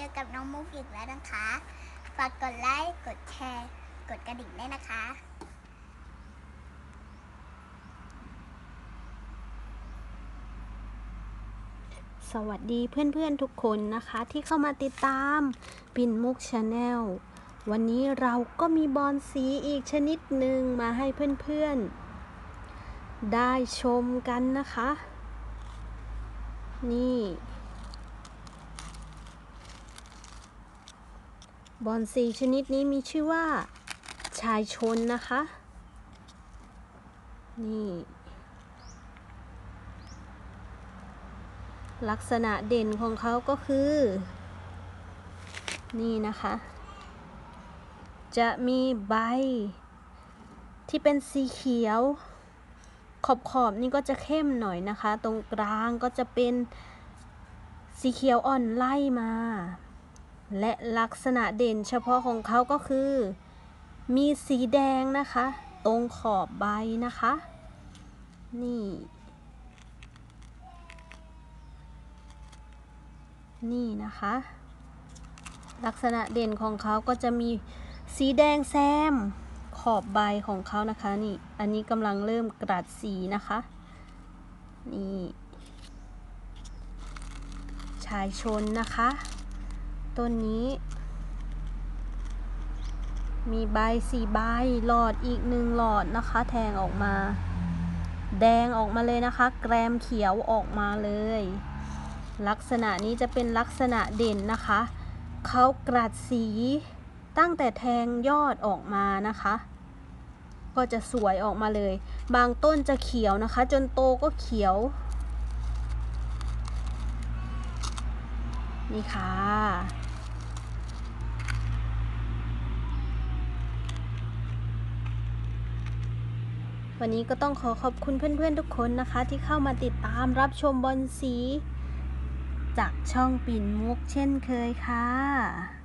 เจอกับน้องมุกอีกแล้วนะคะ ฝากกดไลค์ กดแชร์ กดกระดิ่งด้วยนะคะ สวัสดีเพื่อนๆทุกคนนะคะที่เข้ามาติดตามปิ่นมุกชาแนล วันนี้เราก็มีบอลสีอีกชนิดหนึ่งมาให้เพื่อนๆ ได้ชมกันนะคะ นี่ บอลสีชนิดนี้มีชื่อว่า ชายชนนะคะ นี่ ลักษณะเด่นของเขาก็คือ นี่นะคะ จะมีใบ ที่เป็นสีเขียว ขอบขอบๆนี่ก็จะเข้มหน่อยนะคะ ตรงกลางก็จะเป็นสีเขียวอ่อนไล่มา และลักษณะเด่นเฉพาะของเขาก็คือ มีสีแดงนะคะ ตรงขอบใบนะคะ นี่ นี่นะคะ ลักษณะเด่นของเขาก็จะมีสีแดงแซม ขอบใบของเขานะคะนี่ อันนี้กำลังเริ่มกรัดสีนะคะ นี่ ชายชนนะคะ ต้นนี้ มีใบสี่ใบหลอดอีกหนึ่งหลอดนะคะ แทงออกมา แดงออกมาเลยนะคะ แกรมเขียวออกมาเลย ลักษณะนี้จะเป็นลักษณะเด่นนะคะเขากรัดสีตั้งแต่แทงยอดออกมานะคะ ก็จะสวยออกมาเลย บางต้นจะเขียวนะคะ จนโตก็เขียวนี่ค่ะ วันนี้ก็ต้องขอขอบคุณเพื่อนๆทุกคนนะคะ ที่เข้ามาติดตามรับชมบอลสี จากช่องปิ่นมุกเช่นเคยค่ะ